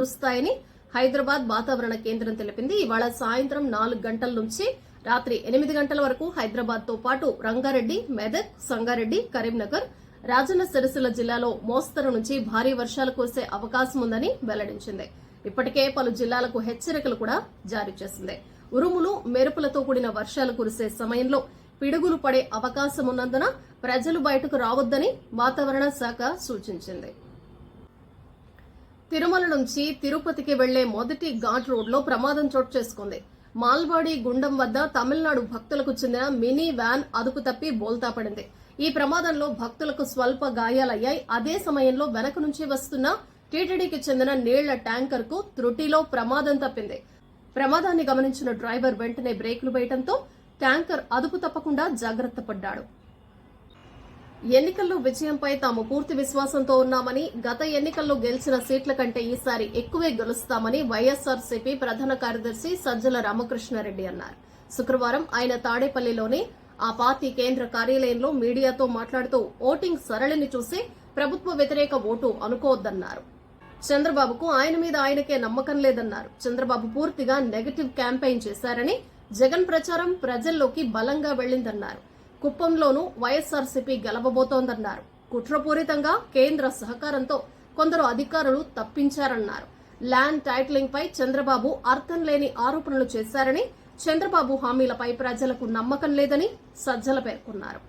కురుస్తాయని హైదరాబాద్ వాతావరణ కేంద్రం తెలిపింది. ఇవాళ సాయంత్రం నాలుగు గంటల నుంచి రాత్రి ఎనిమిది గంటల వరకు హైదరాబాద్తో పాటు రంగారెడ్డి మెదక్ సంగారెడ్డి కరీంనగర్ రాజన్న సిరిసిల్ల జిల్లాలో మోస్తరు నుంచి భారీ వర్షాలు కురిసే అవకాశం ఉందని వెల్లడించింది. ఇప్పటికే పలు జిల్లాలకు హెచ్చరికలు కూడా జారీ చేసింది. ఉరుములు మెరుపులతో కూడిన వర్షాలు కురిసే సమయంలో పిడుగులు పడే అవకాశం ఉన్నందున ప్రజలు బయటకు రావద్దని వాతావరణ శాఖ సూచించింది. తిరుమల నుంచి తిరుపతికి వెళ్ళే మొదటి ఘాట్ రోడ్లో ప్రమాదం చోటు చేసుకుంది. మాల్వాడి గుండం వద్ద తమిళనాడు భక్తులకు చెందిన మినీ వ్యాన్ అదుపు తప్పి బోల్తా పడింది. ఈ ప్రమాదంలో భక్తులకు స్వల్ప గాయాలయ్యాయి. అదే సమయంలో వెనక నుంచి వస్తున్న టీటీడీకి చెందిన నీళ్ళ ట్యాంకర్కు త్రుటిలో ప్రమాదం తప్పింది. ప్రమాదాన్ని గమనించిన డ్రైవర్ వెంటనే బ్రేకులు వేయడంతో ట్యాంకర్ అదుపు తప్పకుండా జాగ్రత్త పడ్డాడు. ఎన్నికల్లో విజయంపై తాము పూర్తి విశ్వాసంతో ఉన్నామని గత ఎన్నికల్లో గెలిచిన సీట్ల కంటే ఈసారి ఎక్కువే గెలుస్తామని వైఎస్ఆర్సీపీ ప్రధాన కార్యదర్శి సజ్జల రామకృష్ణారెడ్డి అన్నారు. శుక్రవారం ఆయన తాడేపల్లిలోని ఆ పార్టీ కేంద్ర కార్యాలయంలో మీడియాతో మాట్లాడుతూ ఓటింగ్ సరళిని చూసి ప్రభుత్వ వ్యతిరేక ఓటు అనుకోవద్దన్నారు. చంద్రబాబుకు ఆయన మీద ఆయనకే నమ్మకం లేదన్నారు. చంద్రబాబు పూర్తిగా నెగటివ్ క్యాంపెయిన్ చేశారని జగన్ ప్రచారం ప్రజల్లోకి బలంగా వెళ్ళిందన్నారు కుప్పంలోనూ వైఎస్ఆర్సీపీ గెలవబోతోందన్నారు. కుట్రపూరితంగా కేంద్ర సహకారంతో కొందరు అధికారులు తప్పించారన్నారు. ల్యాండ్ టైటిలింగ్ పై చంద్రబాబు అర్థం లేని ఆరోపణలు చేశారని చంద్రబాబు హామీలపై ప్రజలకు నమ్మకం లేదని సజ్జల పేర్కొన్నారు.